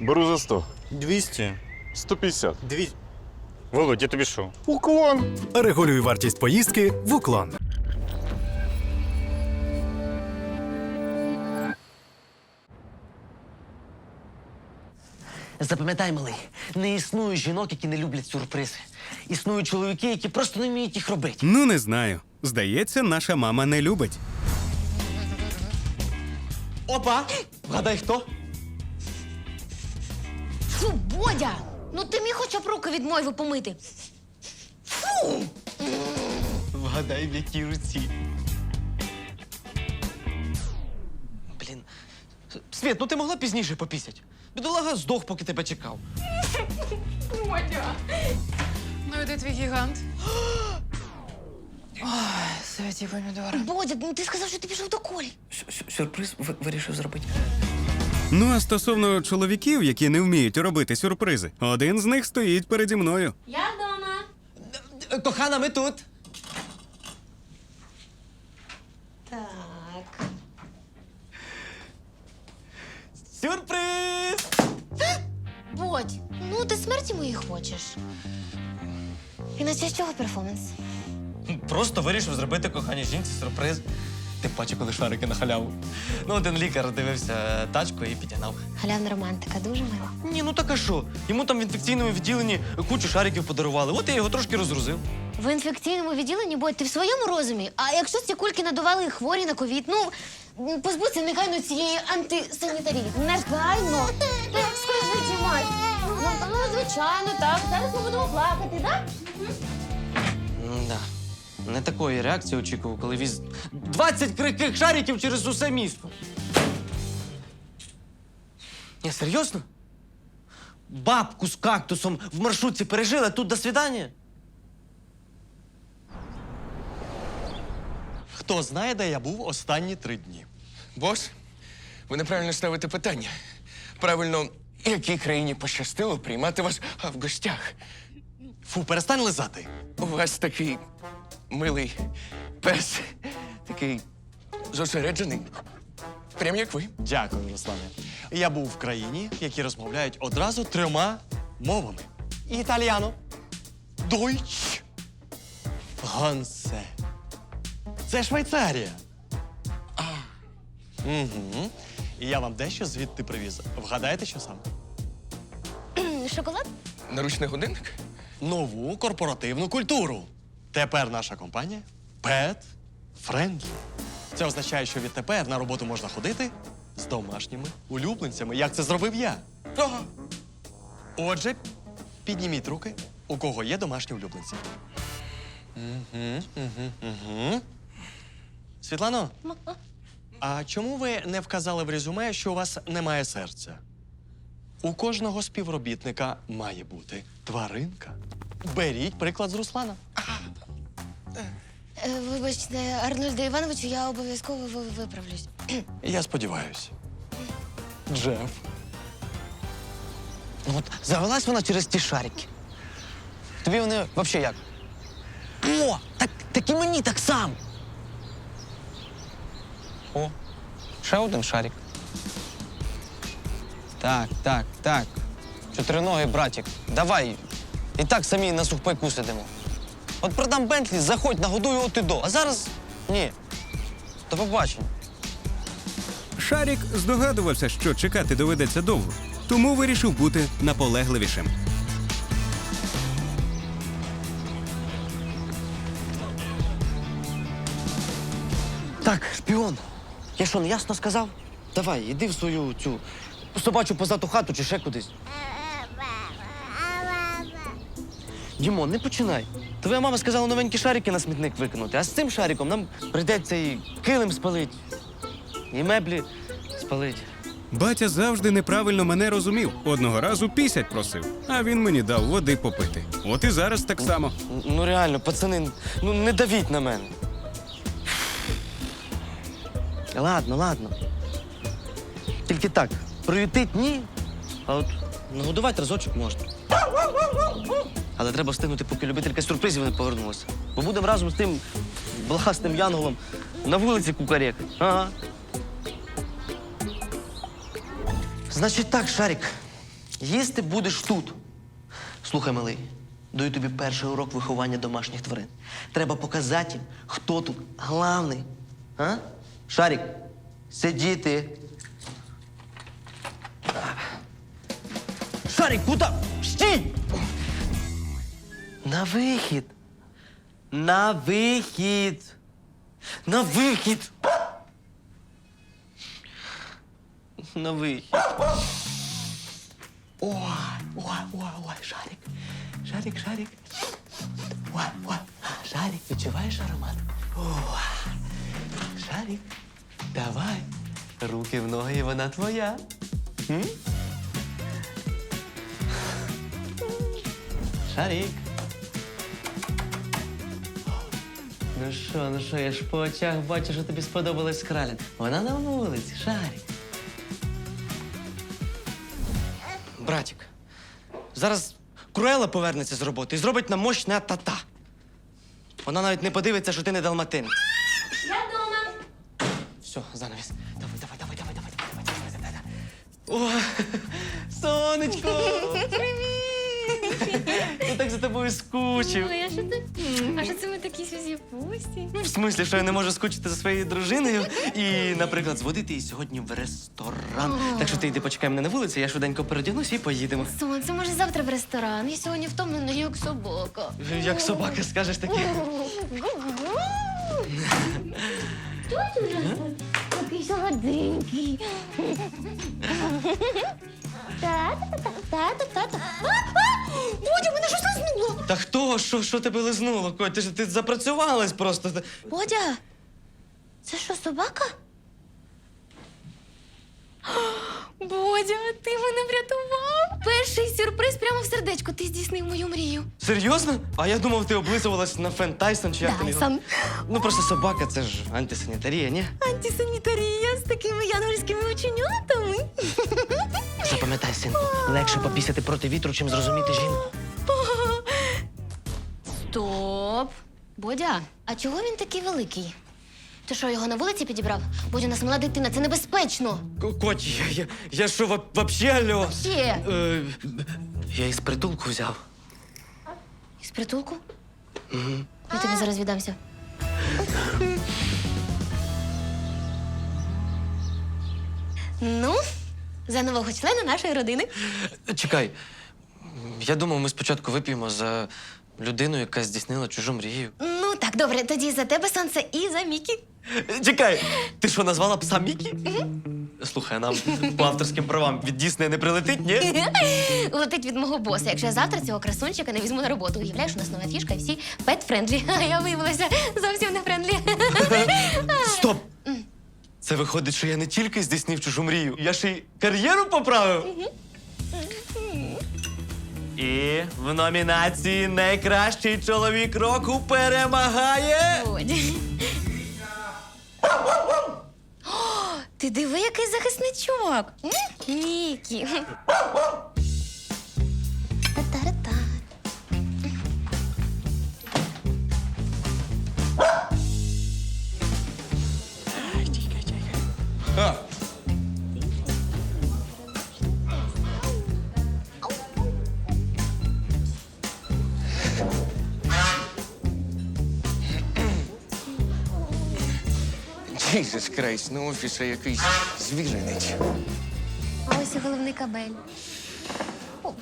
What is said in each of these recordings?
Беру за 100. 200. 150. Дві... Володь, я тобі що? Уклон. Регулюй вартість поїздки в уклон. Запам'ятай, малий, не існує жінок, які не люблять сюрпризи. Існують чоловіки, які просто не вміють їх робити. Ну, не знаю. Здається, наша мама не любить. Опа! Вгадай, хто? Фу, Бодя! Ну ти міг хоча б руки від мойви помити. Вгадай, в якій руці. Блін. Світ, ну ти могла пізніше попісять? Бідолага здох, поки тебе чекав. Ну і де твій гігант? Ой, святі помідори. Бодя, ну ти сказав, що ти пішов до колі. Сюрприз вирішив зробити. Ну а стосовно чоловіків, які не вміють робити сюрпризи, один з них стоїть переді мною. Я вдома. Кохана, ми тут. Так. Сюрприз! Бодь, ну ти смерті моєї хочеш. І на честь чого перформанс? Просто вирішив зробити коханій жінці сюрприз. Ти бачив, коли шарики на халяву. Ну, один лікар дивився тачку і підігнав. Халявна романтика, дуже мила. Ні, ну так а що? Йому там в інфекційному відділенні кучу шариків подарували. От я його трошки розгрузив. В інфекційному відділенні, Бодь, ти в своєму розумі? А якщо ці кульки надували хворі на ковід, ну позбудься негайно цієї антисанітарії. Негайно! Так скажи, Дімай. Ну, ну, звичайно, так. Зараз ми будемо плакати, так? Не такої реакції очікував, коли віз 20 криких шариків через усе місто. Ні, серйозно? Бабку з кактусом в маршрутці пережили, тут до свидання? Хто знає, де я був останні три дні? Бос, ви неправильно ставите питання. Правильно, якій країні пощастило приймати вас в гостях? Фу, перестань лизати. У вас такий милий пес, такий зосереджений. Прям як ви. Дякую, Руслане. Я був в країні, які розмовляють одразу трьома мовами: італіано, дойч, гансе. Це Швейцарія. Угу. І я вам дещо звідти привіз. Вгадаєте, що саме? Шоколад? Наручний годинник? Нову корпоративну культуру. Тепер наша компанія Pet Friendly. Це означає, що відтепер на роботу можна ходити з домашніми улюбленцями, як це зробив я. Ага. Отже, підніміть руки, у кого є домашні улюбленці. Угу, угу, угу. Світлано, а чому ви не вказали в резюме, що у вас немає серця? У кожного співробітника має бути тваринка. Беріть приклад з Руслана. Е, вибачте, Арнольде Івановичу, я обов'язково ви- виправлюсь. Я сподіваюся. Джеф. Ну от завелась вона через ті шарики. Тобі вони взагалі як? О, так, так і мені так само. О, ще один шарик. Так, так, так. Чотириногий братик, давай. І так самі на сухпайку сидимо. От продам Бентлі, заходь, нагодую от і до. А зараз ні. До побачення. Шарік здогадувався, що чекати доведеться довго, тому вирішив бути наполегливішим. Так, шпіон. Я що, не ясно сказав? Давай, іди в свою цю собачу позату хату чи ще кудись. Дімон, не починай. Твоя мама сказала новенькі шарики на смітник викинути, а з цим шариком нам прийдеться і килим спалити, і меблі спалити. Батя завжди неправильно мене розумів. Одного разу пісять просив, а він мені дав води попити. От і зараз так само. Ну реально, пацани, ну не давіть на мене. Ладно, ладно. Тільки так, приютить ні, а от нагодувати разочок можна. Але треба встигнути, поки любителька сюрпризів не повернулася. Бо будемо разом з тим власним янголом на вулиці кукарек. Ага. Значить так, Шарик. Їсти будеш тут. Слухай, малий, даю тобі перший урок виховання домашніх тварин. Треба показати їм, хто тут главний. А? Шарік, сидіти. Шарік, куди? Стій! На вихід. На вихід. На вихід. На вихід. Ой, ой, ой, ой, шарик. Шарик, шарик. Ой, ой, шарик, відчуваєш аромат? Ой, шарик, давай. Руки в ноги, вона твоя. М? Шарик. Ну що, ну що, я ж по очах бачу, що тобі сподобалась краля. Вона на вулиці, Шарик. Братік, зараз Круела повернеться з роботи і зробить нам мощне тата. Вона навіть не подивиться, що ти не далматинець. Я вдома. Все, занавіс. Давай, давай, давай, давай, давай, давай, давай, давай, давай. О, сонечко! Привіт! Я так за тобою скучив. Ой, а що ти? А що це ми такі сюзі пусті? В смислі, що я не можу скучити за своєю дружиною і, наприклад, зводити її сьогодні в ресторан. Так що ти йди почекай мене на вулиці, я швиденько передягнусь і поїдемо. Сонце, може завтра в ресторан. Я сьогодні втомлена, як собака. Як собака скажеш таке. Хто це у нас? Такий солоденький. Та-та-та-та-та-та. Бодя, мене щось лизнуло. Та хто? Що, що тебе лизнуло? Коть, ти ж ти запрацювалась просто. Бодя, це що, собака? Бодя, ти мене врятував. Перший сюрприз прямо в сердечко. Ти здійснив мою мрію. Серйозно? А я думав, ти облизувалась на Фен Тайсон чи як там його? Тайсон. Ну просто собака, це ж антисанітарія, ні? Антисанітарія з такими янгольськими оченятами. Запам'ятай, синку, легше попісяти проти вітру, чим зрозуміти жінку. Стоп. Бодя, а чого він такий великий? Ти що, його на вулиці підібрав? Бодя, у нас мала дитина, це небезпечно. К- Коть, я, я, я що, ва- вообще алло? Ще. Е, я із притулку взяв. Із притулку? Угу. Я тобі зараз віддамся. ну, за нового члена нашої родини. Чекай. Я думав, ми спочатку вип'ємо за людину, яка здійснила чужу мрію. Ну так, добре, тоді за тебе сонце і за Мікі. Чекай, ти що, назвала пса Мікі? Слухай, а нам по авторським правам від Діснея не прилетить, ні? Летить від мого боса. Якщо я завтра цього красунчика не візьму на роботу, уявляєш, у нас нова фішка і всі пет-френдлі. А я виявилася зовсім Це виходить, що я не тільки здійснив чужу мрію, я ще й кар'єру поправив. І в номінації Найкращий чоловік року перемагає. Ти диви, який захисничок. М? Jesus Christ, на офісі якийсь звіринець. А ось і головний кабель. О,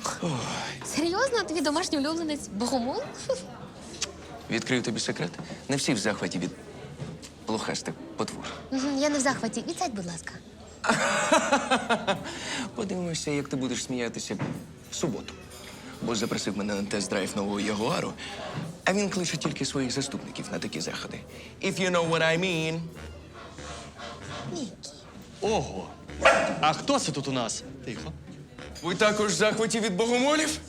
Серйозно, твій домашній улюбленець богомол? Відкрию тобі секрет. Не всі в захваті від блохастих потвор. Мгм, Я не в захваті. Відсядь, будь ласка. Подивимося, як ти будеш сміятися в суботу. Бо запросив мене на тест-драйв нового Ягуару, а він кличе тільки своїх заступників на такі заходи. If you know what I mean. Ого. А хто це тут у нас? Тихо. Ви також в захваті від богомолів?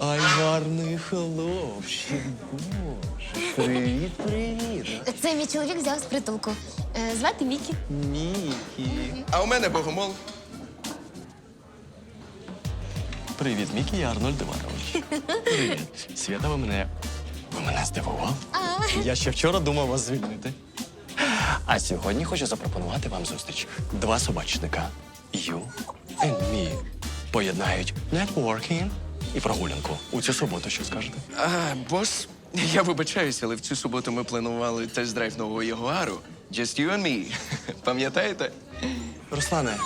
Ай, гарний хлопчик. Боже. Привіт, привіт. Це мій чоловік взяв з притулку. Е, Звати Мікі. Мікі. А у мене богомол. Привіт, Мікі, я Арнольд Іванович. Привіт. Свята, ви мене. Ви мене здивували. Я ще вчора думав вас звільнити. А сьогодні хочу запропонувати вам зустріч. Два собачника. Ю і Мі. поєднають нетворкінг і прогулянку. У цю суботу що скажете? А, бос, я вибачаюся, але в цю суботу ми планували тест-драйв нового Ягуару. Just you and me. Пам'ятаєте? Руслане,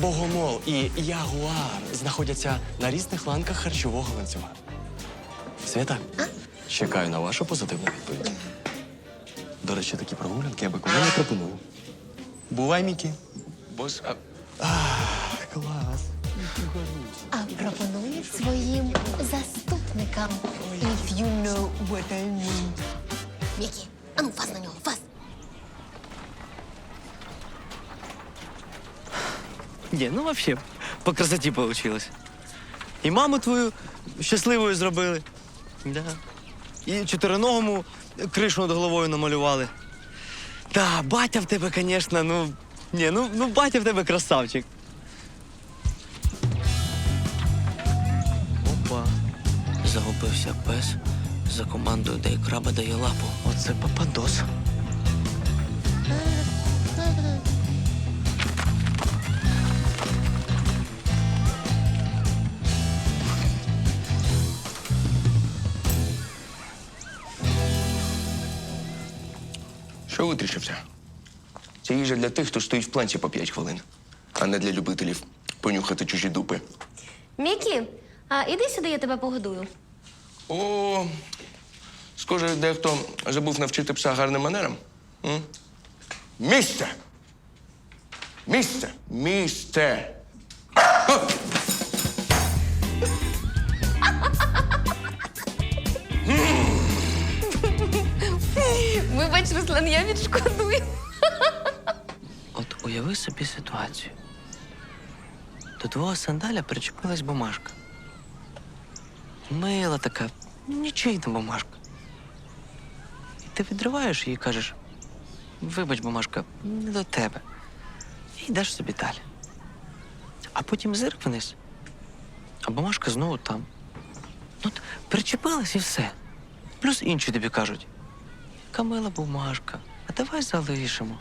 Богомол і Ягуар знаходяться на різних ланках харчового ланцюга. Свята, чекаю на вашу позитивну відповідь. До речі, такі прогулянки я би коли не пропоную. Бувай, Мікі. Бос, а Клас. А пропонують своїм заступникам. If you know what I mean. Мікі, а ну фас на нього, фас. Ні, ну взагалі, по красоті вийшло. І маму твою щасливою зробили. Да. І чотириногому кришу над головою намалювали. Та, батя в тебе, звісно, ну. Ні, ну, ну батя в тебе красавчик. Загубився пес. За командою дай краба дає лапу. Оце пападос. що витріщився? Це їжа для тих, хто стоїть в планці по 5 хвилин, а не для любителів понюхати чужі дупи. Мікі, а іди сюди, я тебе погодую. О, схоже, дехто забув навчити пса гарним манерам. М? Місце! Місце! Місце! Вибач, Руслан, я відшкодую. От уяви собі ситуацію. До твого сандаля причепилась бумажка. Мила така, нічийна бумажка. І ти відриваєш її і кажеш: вибач, бумажка, не до тебе. І йдеш собі далі. А потім зирк вниз, а бумажка знову там. Ну, от причепилась і все. Плюс інші тобі кажуть: яка мила бумажка, а давай залишимо.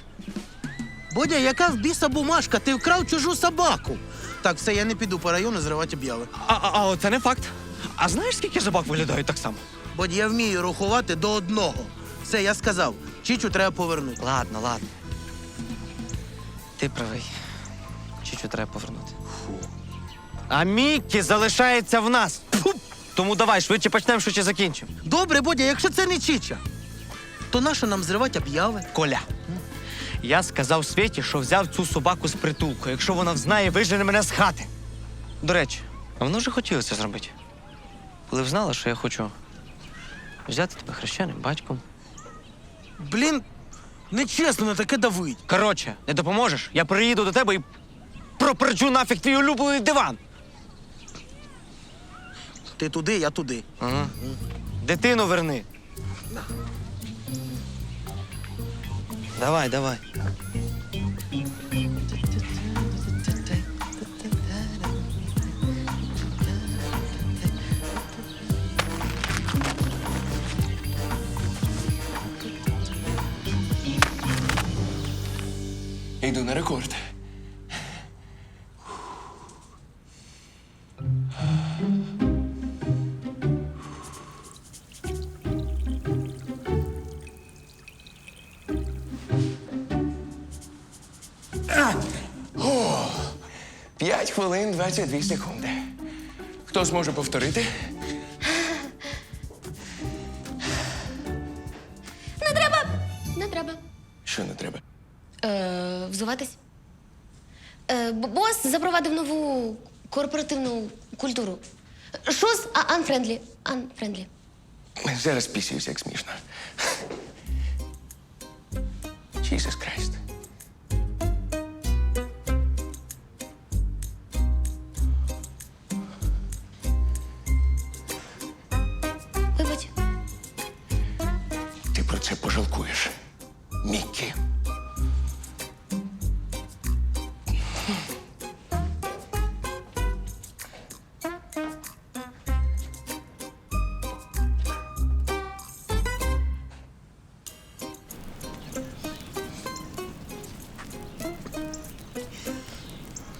Бодя, яка в біса бумажка? Ти вкрав чужу собаку. Так, все, я не піду по району зривати об'яви. А, а, а це не факт. А знаєш, скільки собак виглядають так само? Бодя, я вмію рахувати до одного. Все, я сказав. Чічу треба повернути. Ладно, ладно. Ти правий. Чічу треба повернути. А Міккі залишається в нас. Фу. Тому давай, швидше почнемо, швидше закінчимо. Добре, Бодя, якщо це не Чіча, то нащо нам зривати об'яви? Коля. Я сказав Світі, що взяв цю собаку з притулку. Якщо вона взнає, вижене мене з хати. До речі, а вона вже хотіла це зробити. Коли б знала, що я хочу взяти тебе хрещеним батьком. Блін, нечесно на таке давить. Коротше, не допоможеш, я приїду до тебе і проперчу нафіг твій улюблений диван. Ти туди, я туди. Ага. Дитину верни. Давай, давай. Йду на рекорд. П'ять хвилин 22 секунди. Хто зможе повторити? Не треба. Не треба. Що не треба? Е, взуватись. Е, бос запровадив нову корпоративну культуру. Шос а unfriendly. Зараз пісюсь, як смішно. Jesus Christ.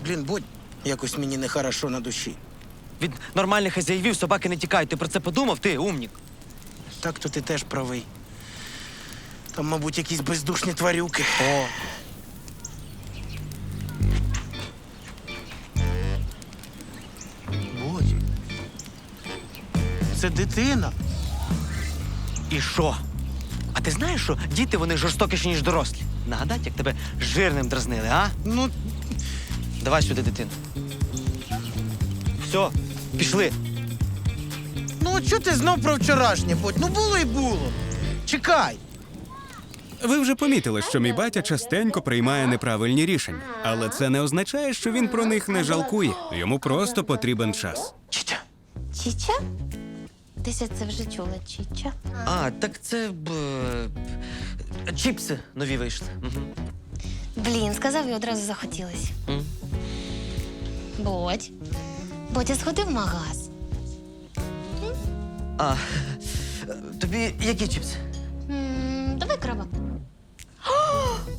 Блін, Бодь, Якось мені нехорошо на душі. Від нормальних хазяївів собаки не тікають. Ти про це подумав? Ти умнік. Так то ти теж правий. Там, мабуть, якісь бездушні тварюки. О, Бодь. Це дитина. і що? А ти знаєш, що діти вони жорстокіші, ніж дорослі? Нагадать, як тебе жирним дразнили, а? Ну, Давай сюди дитину. Все, пішли. ну от що ти знов про вчорашнє, Бодь? Ну було і було. Чекай. Ви вже помітили, що мій батя частенько приймає неправильні рішення, але це не означає, що він про них не жалкує. Йому просто потрібен час. Чітя. Чіча? Десь я це вже чула, Чіча. А, так це б. е, Чіпси нові вийшли. Блін, сказав і одразу захотілось. М. Бодь. Бодя, сходи в магаз. А, тобі які чіпси? М, давай краба.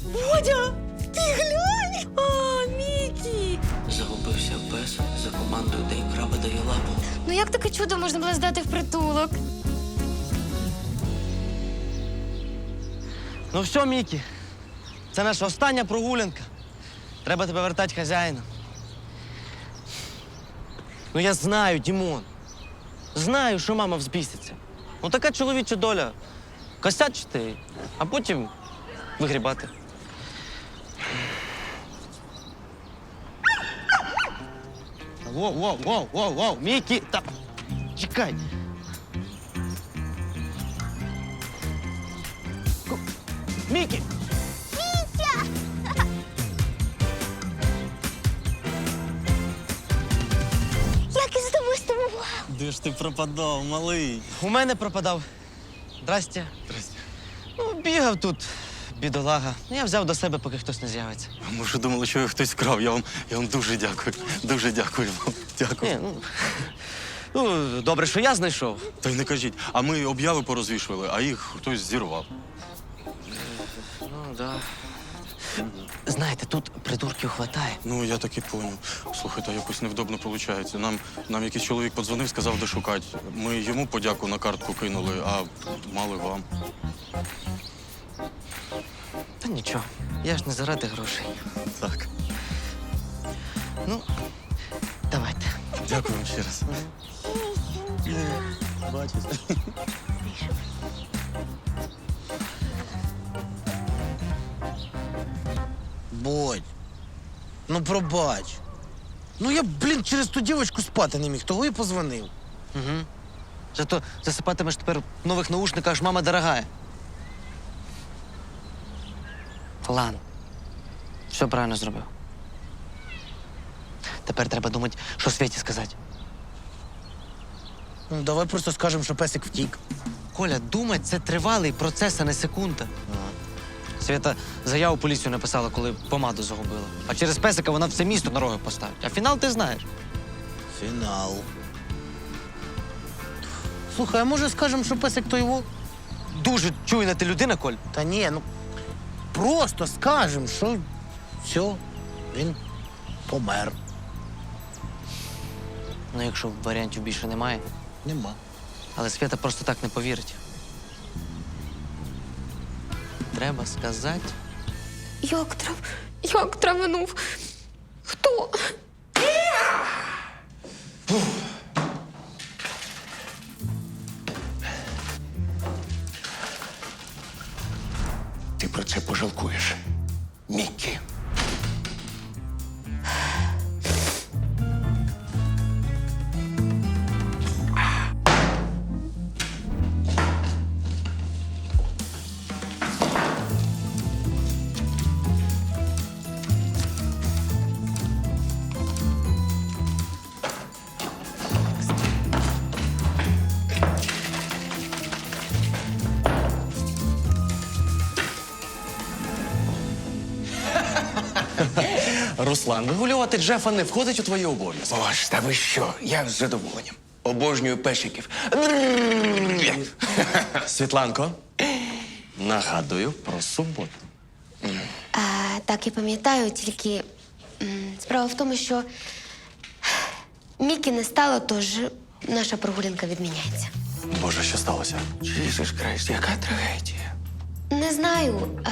Бодя! Ти глянь! А, Мікі! Загубився пес за командою День краба дає лапу. Ну як таке чудо можна було здати в притулок? Ну все, Мікі. Це наша остання прогулянка. Треба тебе вертати хазяїна. Ну я знаю, Дімон. Знаю, що мама взбіситься. Ну така чоловіча доля. Косячити, а потім вигрібати. Воу, воу, воу, воу, воу, Мікі, та чекай. Мікі! Де ж ти пропадав, малий? У мене пропадав. Здрастя. Здрасте. Ну, бігав тут, бідолага. Ну, Я взяв до себе, поки хтось не з'явиться. Ми вже думали, що його хтось вкрав. Я вам, я вам дуже дякую. Дуже дякую вам. Дякую. Ні, ну, ну, добре, що я знайшов. Та й не кажіть, а ми обяви порозвішували, а їх хтось зірвав. Ну, да. Знаєте, тут придурків хватає. Ну, я так і поняв. Слухайте, якось невдобно виходить. Нам, нам якийсь чоловік подзвонив, сказав, де шукати. Ми йому подяку на картку кинули, а мали вам. Та нічого, я ж не заради грошей. Так. Ну, давайте. Дякую вам ще раз. Бачите. Бодь. Ну пробач. Ну я, блін, через ту дівочку спати не міг, того і позвонив. Угу. Зато засипатимеш тепер в нових наушниках ж мама дорогая. Ладно. Все правильно зробив. Тепер треба думати, що Світі сказати. Ну, давай просто скажемо, що песик втік. Коля, думать це тривалий процес, а не секунда. Свята заяву поліцію написала, коли помаду загубила. А через песика вона все місто на роги поставить. А фінал ти знаєш. Фінал. Слухай, а може скажемо, що песик то його? Дуже чуйна ти людина, Коль. Та ні, ну просто скажемо, що все, він помер. Ну, якщо варіантів більше немає. Нема. Але Свята просто так не повірить. Треба сказати. Як трав... Як траванув? Хто? Руслан, вигулювати Джефа не входить у твої обов'язки. Боже, та ви що? Я з задоволенням. Обожнюю песиків. Світланко, нагадую про суботу. А, так, я пам'ятаю, тільки м, справа в тому, що Мікі не стало, тож наша прогулянка відміняється. Боже, що сталося? Jesus Christ, яка трагедія. Не знаю. А,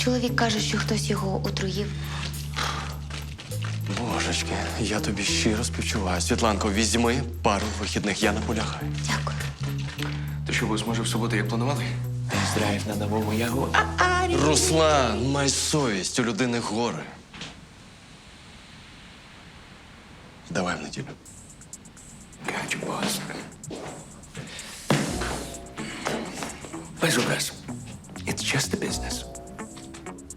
чоловік каже, що хтось його отруїв. Божечки, я тобі щиро співчуваю. Світланко, візьми пару вихідних, я наполягаю. Дякую. То що ви зможе в суботу, як планували? Тест-драйв на новому ягу. Руслан, май совість, у людини гори. Давай в неділю. Гачу, бос. Без образ. It's just a business.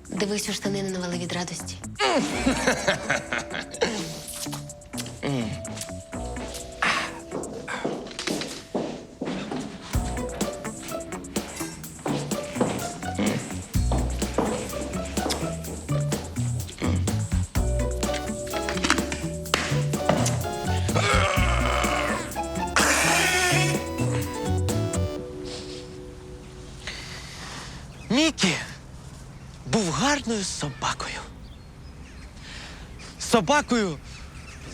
Дивись, у штани не навали від радості. Мікі був гарною собакою. Собакою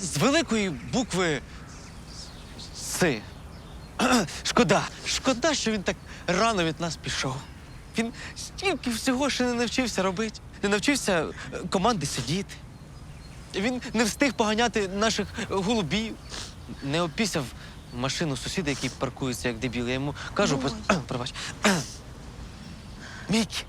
з великої букви С. Шкода, шкода, що він так рано від нас пішов. Він стільки всього ще не навчився робити, не навчився е, команди сидіти. Він не встиг поганяти наших голубів, не опісяв машину сусіда, який паркується як дебіл. Я йому кажу, пос- пробач. Мікі,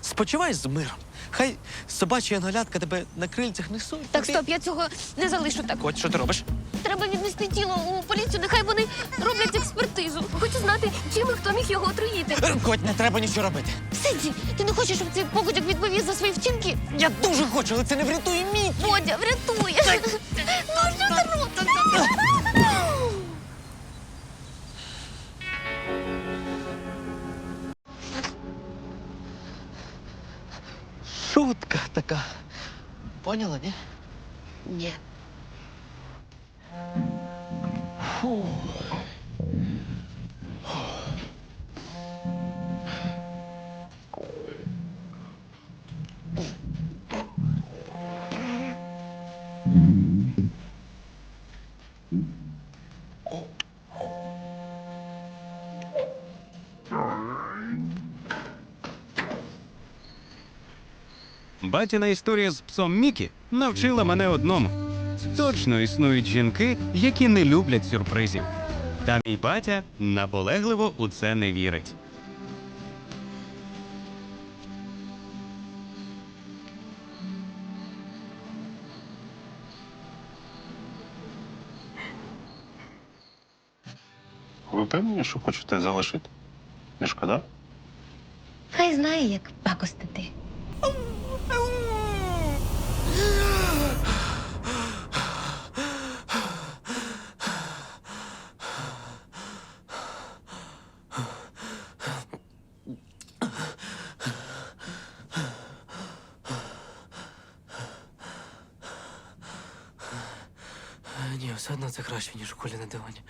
спочивай з миром. Хай собачі анголятка тебе на крильцях несуть. Так, стоп, я цього не залишу так. Коть, що ти робиш? Треба віднести тіло у поліцію, нехай вони роблять експертизу. Хочу знати, чим і хто міг його отруїти. Е, Коть, не треба нічого робити. Сиді, ти не хочеш, щоб цей покидьок відповів за свої вчинки? Я дуже хочу, але це не врятує мій. Бодя, врятує. Ну що ти робиш? Шутка така. Поняла, ні? Ні. Батіна історія з псом Мікі навчила мене одному. Точно існують жінки, які не люблять сюрпризів. Та мій батя наполегливо у це не вірить. Ви впевнені, що хочете залишити? Не шкода? Хай знає, як пакостити. Ні, все одно це краще, ніж у кулі на дивані.